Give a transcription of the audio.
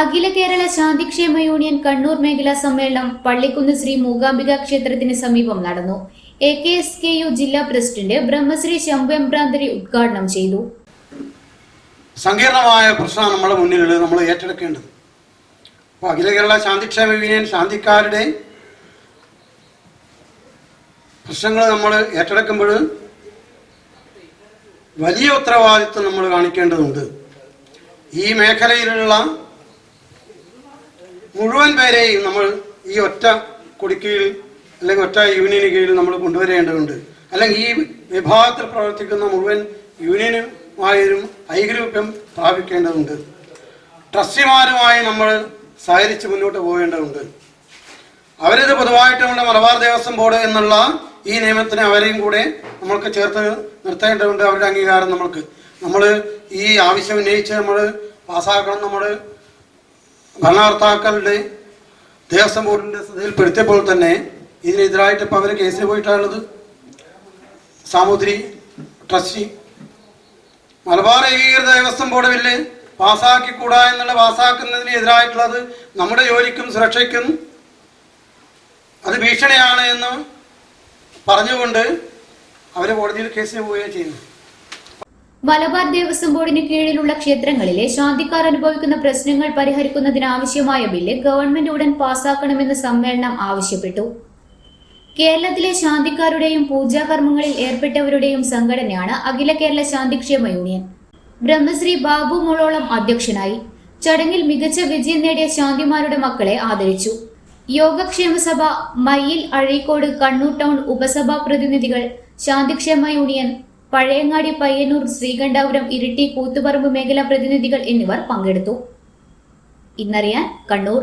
അഖില Kerala Shanthikshema union Kannur മേഖലാ സമ്മേളനം പള്ളിക്കുന്ന് ശ്രീ മൂകാംബിക ക്ഷേത്രത്തിന് സമീപം നടന്നു. A K S K U ജില്ലാ പ്രസിഡന്റ് ബ്രഹ്മശ്രീ ശംഭു എംബ്രാന്തരി ഉദ്ഘാടനം ചെയ്തു. സങ്കീർണമായ പ്രശ്നമാണ് നമ്മുടെ മുന്നിലുള്ളത് നമ്മൾ ഏറ്റെടുക്കേണ്ടത്. അപ്പോൾ അഖില കേരള ശാന്തിക്ഷേമ യൂണിയൻ ശാന്തിക്കാരുടെ പ്രശ്നങ്ങൾ നമ്മൾ ഏറ്റെടുക്കുമ്പോൾ വലിയ ഉത്തരവാദിത്വം നമ്മൾ കാണിക്കേണ്ടതുണ്ട്. ഈ മേഖലയിലുള്ള മുഴുവൻ പേരെയും നമ്മൾ ഈ ഒറ്റ കൊടിക്കീഴിൽ അല്ലെങ്കിൽ ഒറ്റ യൂണിയന് കീഴിൽ നമ്മൾ കൊണ്ടുവരേണ്ടതുണ്ട്. അല്ലെങ്കിൽ ഈ വിഭാഗത്തിൽ പ്രവർത്തിക്കുന്ന മുഴുവൻ യൂണിയനുമായും ഐകരൂപ്യം സ്ഥാപിക്കേണ്ടതുണ്ട്. ട്രസ്റ്റിമാരുമായി നമ്മൾ സഹകരിച്ച് മുന്നോട്ട് പോകേണ്ടതുണ്ട്. അവരിത് പൊതുവായിട്ട് നമ്മുടെ മലബാർ ദേവസ്വം ബോർഡ് എന്നുള്ള ഈ നിയമത്തിന് അവരെയും കൂടെ നമ്മൾക്ക് ചേർത്ത് നിർത്തേണ്ടതുണ്ട് അവരുടെ അംഗീകാരം നമ്മൾക്ക്. നമ്മൾ ഈ ആവശ്യം ഉന്നയിച്ച് നമ്മൾ പാസ്സാക്കണം നമ്മൾ ഭരണകർത്താക്കളുടെ ദേവസ്വം ബോർഡിന്റെ ശ്രദ്ധയിൽപ്പെടുത്തിയപ്പോൾ തന്നെ ഇതിനെതിരായിട്ട് ഇപ്പോൾ അവർ കേസിന് പോയിട്ടുള്ളത് സാമൂതിരി ട്രസ്റ്റി. മലബാർ ഏകീകൃത ദേവസ്വം ബോർഡ് ബില്ല് പാസ്സാക്കിക്കൂടാ എന്നുള്ള പാസ്സാക്കുന്നതിന് എതിരായിട്ടുള്ളത് നമ്മുടെ ജോലിക്കും സുരക്ഷയ്ക്കും അത് ഭീഷണിയാണ് എന്ന് പറഞ്ഞുകൊണ്ട് അവർ കോടതിയിൽ കേസിന് പോവുകയാണ് ചെയ്യുന്നത് മലബാർ ദേവസ്വം ബോർഡിന് കീഴിലുള്ള ക്ഷേത്രങ്ങളിലെ ശാന്തിക്കാർ അനുഭവിക്കുന്ന പ്രശ്നങ്ങൾ പരിഹരിക്കുന്നതിനാവശ്യമായ ബില്ല് ഗവൺമെന്റ് ഉടൻ പാസാക്കണമെന്ന് സമ്മേളനം ആവശ്യപ്പെട്ടു. കേരളത്തിലെ ശാന്തിക്കാരുടെയും പൂജാകർമ്മങ്ങളിൽ ഏർപ്പെട്ടവരുടെയും സംഘടനയാണ് അഖില കേരള ശാന്തിക്ഷേമ യൂണിയൻ. ബ്രഹ്മശ്രീ ബാബു മോളോളം അധ്യക്ഷനായി ചടങ്ങിൽ മികച്ച വിജയം നേടിയ ശാന്തിമാരുടെ മക്കളെ ആദരിച്ചു. യോഗക്ഷേമ സഭ മയ്യിൽ അഴീക്കോട് കണ്ണൂർ ടൗൺ ഉപസഭാ പ്രതിനിധികൾ ശാന്തിക്ഷേമ യൂണിയൻ പഴയങ്ങാടി പയ്യന്നൂർ ശ്രീകണ്ഠാപുരം ഇരിട്ടി കൂത്തുപറമ്പ് മേഖലാ പ്രതിനിധികൾ എന്നിവർ പങ്കെടുത്തു. ഇന്നറിയാൻ കണ്ണൂർ.